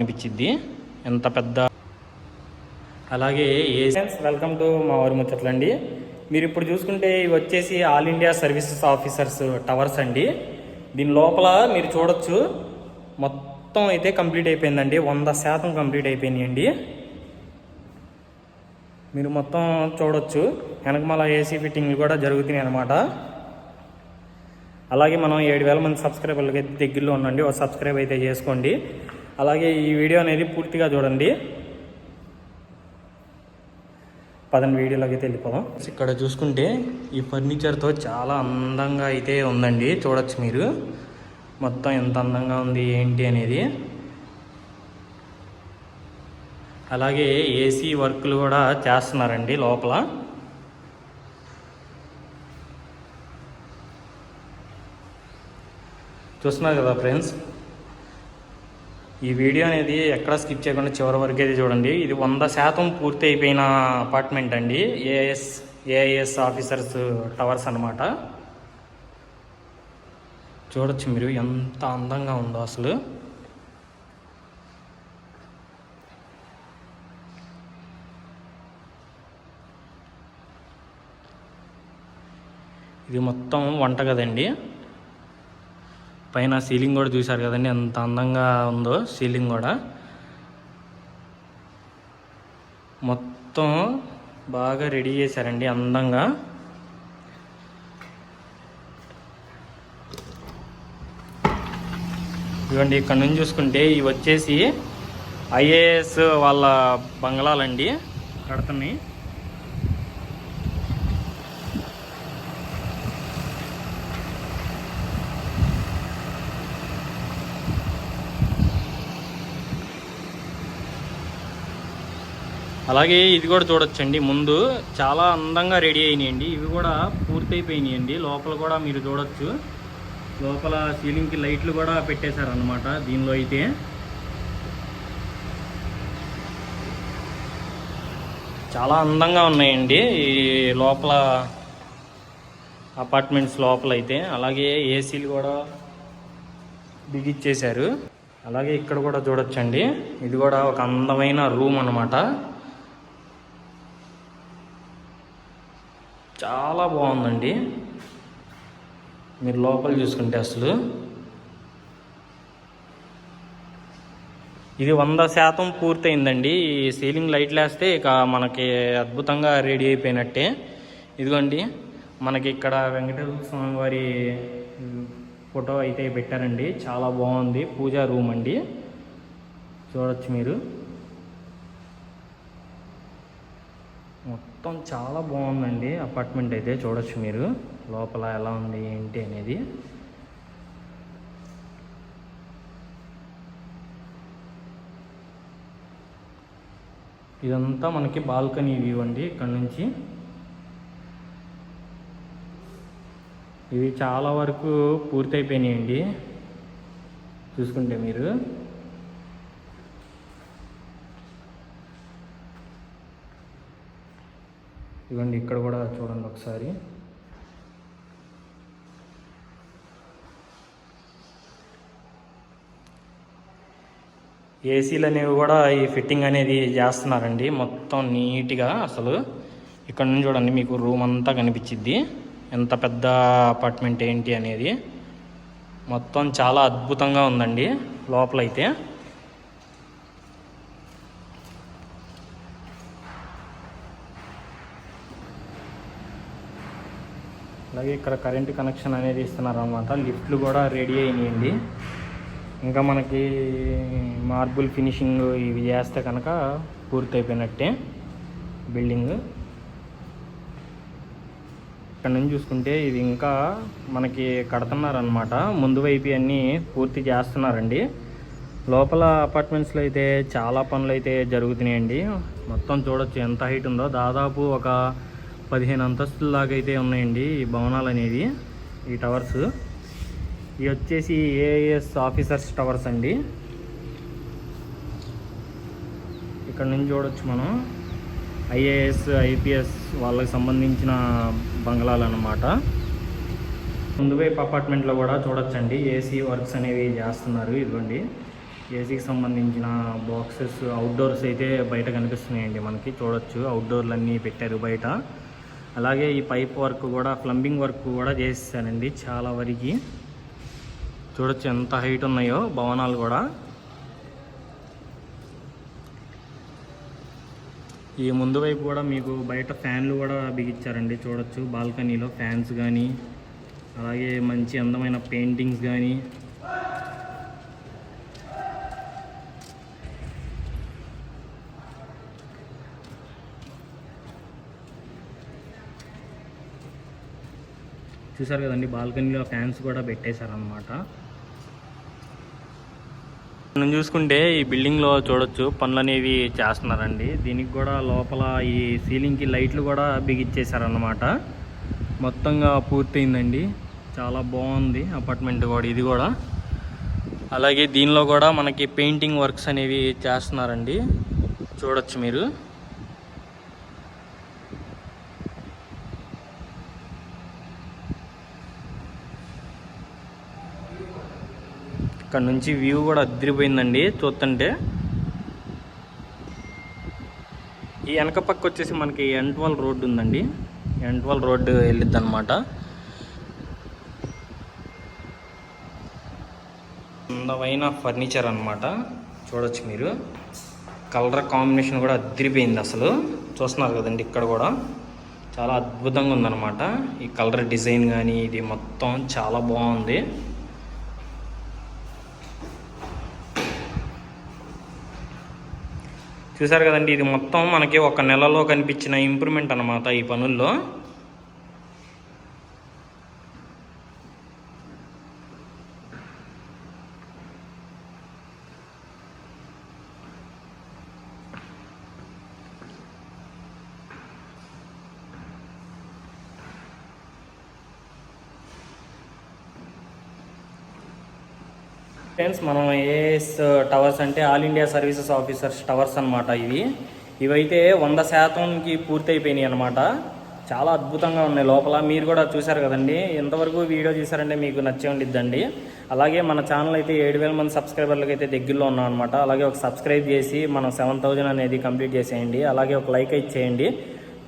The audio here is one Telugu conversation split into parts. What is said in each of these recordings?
అనిపించింది ఎంత పెద్ద అలాగే ఏ వెల్కమ్ టు మా ఊరి ముచ్చట్లండి. మీరు ఇప్పుడు చూసుకుంటే ఇవి వచ్చేసి all India services officers towers అండి. దీని లోపల మీరు చూడొచ్చు మొత్తం అయితే కంప్లీట్ అయిపోయిందండి. వంద శాతం కంప్లీట్ అయిపోయినాయండి. మీరు మొత్తం చూడొచ్చు. వెనకమాల ఏసీ ఫిట్టింగ్లు కూడా జరుగుతున్నాయి అనమాట అలాగే మనం ఏడు వేల మంది సబ్స్క్రైబర్లకి అయితే దగ్గరలో ఉండండి. ఒక సబ్స్క్రైబ్ అయితే చేసుకోండి. అలాగే ఈ వీడియో అనేది పూర్తిగా చూడండి. పదని వీడియోలోకి అయితే వెళ్ళిపోదాం. ఇక్కడ చూసుకుంటే ఈ ఫర్నిచర్తో చాలా అందంగా అయితే ఉందండి. చూడొచ్చు మీరు. మొత్తం ఎంత అందంగా ఉంది ఏంటి అనేది. అలాగే ఏసీ వర్క్లు కూడా చేస్తున్నారండి లోపల. చూస్తున్నారు కదా ఫ్రెండ్స్ ఈ వీడియో అనేది ఎక్కడ స్కిప్ చేయకుండా చివరి వరకు అయితే చూడండి. ఇది వంద శాతం పూర్తి అయిపోయిన అపార్ట్మెంట్ అండి. ఏఎస్ ఏఐఎస్ ఆఫీసర్స్ టవర్స్ అనమాట చూడొచ్చు మీరు ఎంత అందంగా ఉందో అసలు. ఇది మొత్తం వంట కదండి పైన సీలింగ్ కూడా చూశారు కదండి ఎంత అందంగా ఉందో సీలింగ్ కూడా. మొత్తం బాగా రెడీ చేశారండి అందంగా. ఇవ్వండి ఇక్కడ నుంచి చూసుకుంటే ఇవి వచ్చేసి ఐఏఎస్ వాళ్ళ బంగ్లాలండి కడుతున్నాయి. అలాగే ఇది కూడా చూడొచ్చండి. ముందు చాలా అందంగా రెడీ అయినాయండి. ఇవి కూడా పూర్తయిపోయినాయండి. లోపల కూడా మీరు చూడొచ్చు. లోపల సీలింగ్కి లైట్లు కూడా పెట్టేశారనమాట దీనిలో అయితే. చాలా అందంగా ఉన్నాయండి. ఈ లోపల అపార్ట్మెంట్స్ లోపల అయితే. అలాగే ఏసీలు కూడా బిగిచ్చేశారు. అలాగే ఇక్కడ కూడా చూడొచ్చండి. ఇది కూడా ఒక అందమైన రూమ్ అన్నమాట. చాలా బాగుందండి. మీరు లోపల చూసుకుంటే అసలు. ఇది వంద శాతం పూర్తయిందండి. ఈ సీలింగ్ లైట్లు వేస్తే ఇక మనకి అద్భుతంగా రెడీ అయిపోయినట్టే. ఇదిగోండి మనకి ఇక్కడ వెంకటేశ్వర స్వామి వారి ఫోటో అయితే పెట్టారండి. చాలా బాగుంది. పూజా రూమ్ అండి. చూడొచ్చు మీరు. మొత్తం చాలా బాగుందండి అపార్ట్మెంట్ అయితే చూడొచ్చు మీరు. లోపల ఎలా ఉంది ఏంటి అనేది. ఇదంతా మనకి బాల్కనీ వ్యూ అండి ఇక్కడ నుంచి. ఇవి చాలా వరకు పూర్తయిపోయినాయండి. చూసుకుంటే మీరు. ఇవ్వండి ఇక్కడ కూడా చూడండి ఒకసారి. ఏసీలు అనేవి కూడా ఈ ఫిట్టింగ్ అనేది చేస్తున్నారండి. మొత్తం నీట్గా అసలు. ఇక్కడ నుంచి చూడండి మీకు రూమ్ అంతా కనిపించిద్ది. ఎంత పెద్ద అపార్ట్మెంట్ ఏంటి అనేది. మొత్తం చాలా అద్భుతంగా ఉందండి లోపలైతే. అలాగే ఇక్కడ కరెంటు కనెక్షన్ అనేది ఇస్తున్నారు అనమాట లిఫ్ట్లు కూడా రెడీ అయినాయండి. ఇంకా మనకి మార్బుల్ ఫినిషింగ్ ఇవి చేస్తే కనుక పూర్తయిపోయినట్టే బిల్డింగ్ ఇక్కడ నుంచి చూసుకుంటే ఇది ఇంకా మనకి కడుతున్నారనమాట ముందు వైపు అన్నీ పూర్తి చేస్తున్నారండి. లోపల అపార్ట్మెంట్స్లో అయితే చాలా పనులు అయితే జరుగుతున్నాయండి. మొత్తం చూడొచ్చు ఎంత హైట్ ఉందో. దాదాపు ఒక పదిహేను అంతస్తుల దాకా అయితే ఉన్నాయండి ఈ భవనాలు అనేవి ఈ టవర్స్. ఇవి వచ్చేసి ఏఎస్ ఆఫీసర్స్ టవర్స్ అండి. ఇక్కడ నుంచి చూడొచ్చు మనం. ఐఏఎస్ ఐపీఎస్ వాళ్ళకి సంబంధించిన బంగ్లాలు అన్నమాట ముందు వైపు అపార్ట్మెంట్లో కూడా చూడొచ్చండి. ఏసీ వర్క్స్ అనేవి చేస్తున్నారు ఇదిగోండి. ఏసీకి సంబంధించిన బాక్సెస్ అవుట్డోర్స్ అయితే బయట కనిపిస్తున్నాయండి మనకి. చూడొచ్చు అవుట్డోర్లు అన్నీ పెట్టారు బయట. అలాగే ఈ పైప్ వర్క్ కూడా ప్లంబింగ్ వర్క్ కూడా చేసేసానండి చాలా వరకు. చూడొచ్చు ఎంత హైట్ ఉన్నాయో భవనాలు కూడా. ఈ ముందు వైపు కూడా మీకు బయట ఫ్యాన్లు కూడా బిగించారండి చూడొచ్చు. బాల్కనీలో ఫ్యాన్స్ కానీ అలాగే మంచి అందమైన పెయింటింగ్స్ కానీ చూసారు కదండి బాల్కనీలో ఫ్యాన్స్ కూడా పెట్టేశారనమాట మనం చూసుకుంటే ఈ బిల్డింగ్లో చూడొచ్చు పనులు అనేవి చేస్తున్నారండి. దీనికి కూడా లోపల ఈ సీలింగ్కి లైట్లు కూడా బిగిచ్చేసారనమాట మొత్తంగా పూర్తయిందండి. చాలా బాగుంది అపార్ట్మెంట్ కూడా ఇది కూడా. అలాగే దీనిలో కూడా మనకి పెయింటింగ్ వర్క్స్ అనేవి చేస్తున్నారండి. చూడొచ్చు మీరు. అక్కడ నుంచి వ్యూ కూడా అదిరిపోయిందండి చూస్తుంటే ఈ వెనక పక్క వచ్చేసి మనకి ఎంట్వల్ రోడ్డు ఉందండి. ఎంట్వల్ రోడ్డు వెళ్ళిద్ది అనమాట అందమైన ఫర్నిచర్ అనమాట చూడొచ్చు మీరు. కలర్ కాంబినేషన్ కూడా అదిరిపోయింది అసలు. చూస్తున్నారు కదండి ఇక్కడ కూడా. చాలా అద్భుతంగా ఉందన్నమాట. ఈ కలర్ డిజైన్ కానీ ఇది మొత్తం చాలా బాగుంది. చూసారు కదండి ఇది మొత్తం మనకి ఒక నెలలో కనిపించిన ఇంప్రూవ్మెంట్ అనమాట ఈ పనుల్లో. ఫ్రెండ్స్ మనం ఏఎస్ టవర్స్ అంటే all India services officers towers అనమాట ఇవి. ఇవైతే వంద శాతంకి పూర్తి అయిపోయినాయి అనమాట చాలా అద్భుతంగా ఉన్నాయి. లోపల మీరు కూడా చూశారు కదండి. ఎంతవరకు వీడియో చూసారంటే మీకు నచ్చే ఉండిద్దండి. అలాగే మన ఛానల్ అయితే ఏడు వేల మంది సబ్స్క్రైబర్లకు అయితే దగ్గరలో ఉన్నాం అనమాట అలాగే ఒక సబ్స్క్రైబ్ చేసి మనం సెవెన్ థౌజండ్ అనేది కంప్లీట్ చేసేయండి. అలాగే ఒక లైక్ అయితే చేయండి.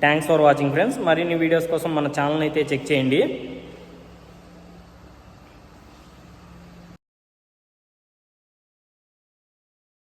థ్యాంక్స్ ఫర్ వాచింగ్ ఫ్రెండ్స్ మరిన్ని వీడియోస్ కోసం మన ఛానల్ అయితే చెక్ చేయండి.